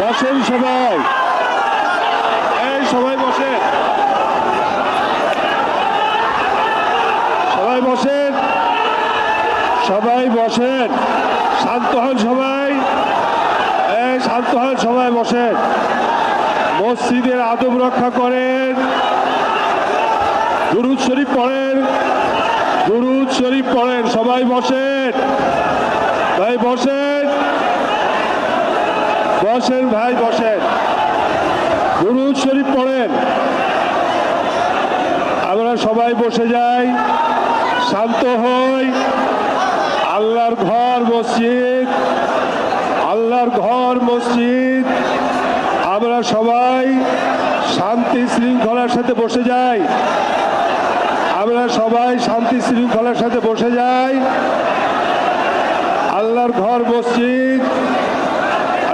বসেন সবাই। এই, সবাই বসেন। সবাই বসেন। সবাই বসেন। শান্ত হন সবাই। এই, শান্ত হন সবাই বসেন। মসজিদের আদব রক্ষা করেন। দুরুদ শরীফ পড়েন। দুরুদ শরীফ পড়েন। সবাই বসেন। ভাই, বসেন। বসেন ভাই, বসেন। দুরুদ শরীফ পড়েন। আমরা সবাই বসে যাই। শান্ত হই। আল্লাহর ঘর, মসজিদ। আল্লাহর ঘর, মসজিদ। আমরা সবাই শান্তি শৃঙ্খলার সাথে বসে যাই। আমরা সবাই শান্তি শৃঙ্খলার সাথে বসে যাই। আল্লাহর ঘর, মসজিদ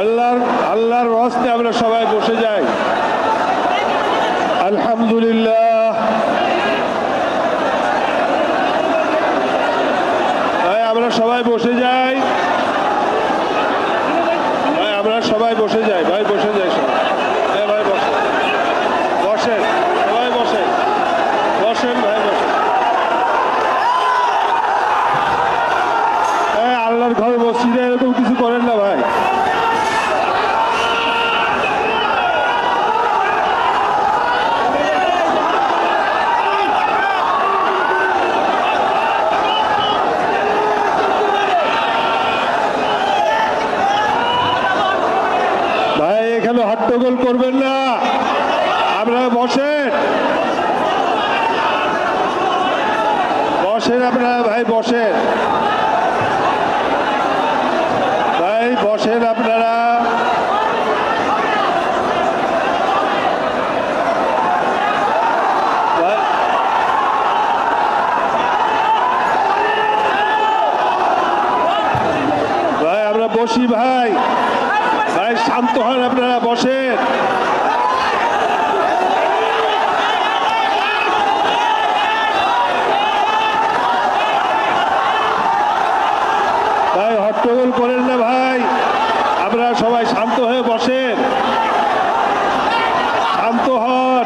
আল্লাহর আল্লাহর রস্তে আমরা সবাই বসে যাই আলহামদুলিল্লাহ ভাই, আমরা সবাই বসে যাই। ভাই, আমরা সবাই বসে যাই, ভাই, বসে যাই সবাই। হ্যাঁ ভাই বসে বসেন, সবাই বসেন। বসেন, ভাই, বসেন। হ্যাঁ আল্লাহর ঘর, মসজিদে এরকম কিছু করেন না ভাই ভাই এখানে হট্টগোল করবেন না। আপনারা বসেন। বসেন আপনারা, ভাই, বসেন। ভাই, বসেন আপনারা। ভাই- আমরা বসি, ভাই। শান্ত হন আপনারা, বসেন। ভাই, হট্টগোল করেন না ভাই। আপনারা সবাই শান্ত হয়ে বসেন। শান্ত হন।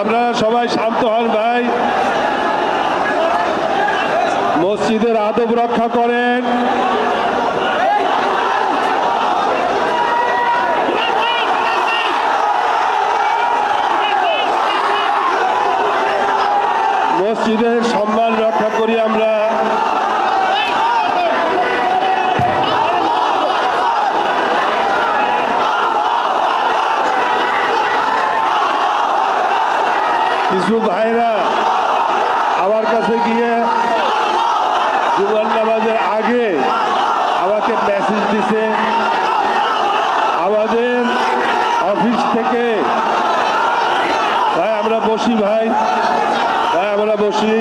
আপনারা সবাই শান্ত হন ভাই। মসজিদের আদব রক্ষা করেন। মসজিদের সম্মান রক্ষা করি আমরা। কিছু ভাইরা আমার কাছে গিয়ে নামাজের আগে আমাকে মেসেজ দিছে, আমাদের অফিস থেকে, ভাই, আমরা বসি, ভাই। আমরা বসি।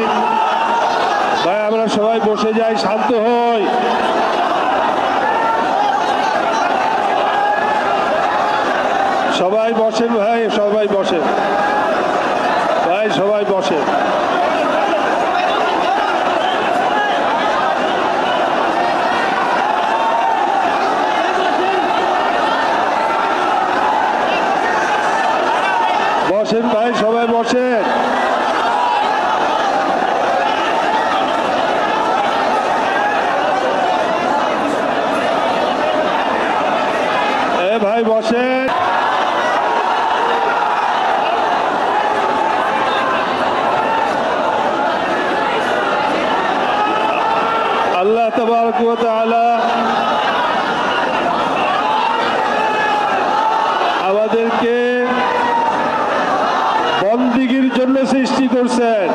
ভাই, আমরা সবাই বসে যাই, শান্ত হই। সবাই বসেন ভাই, সবাই বসেন। ভাই, সবাই বসেন। বসেন ভাই, সবাই বসেন। ভাই বসেন। আল্লাহ তবারক আমাদেরকে বন্দিগির জন্য সৃষ্টি করছেন।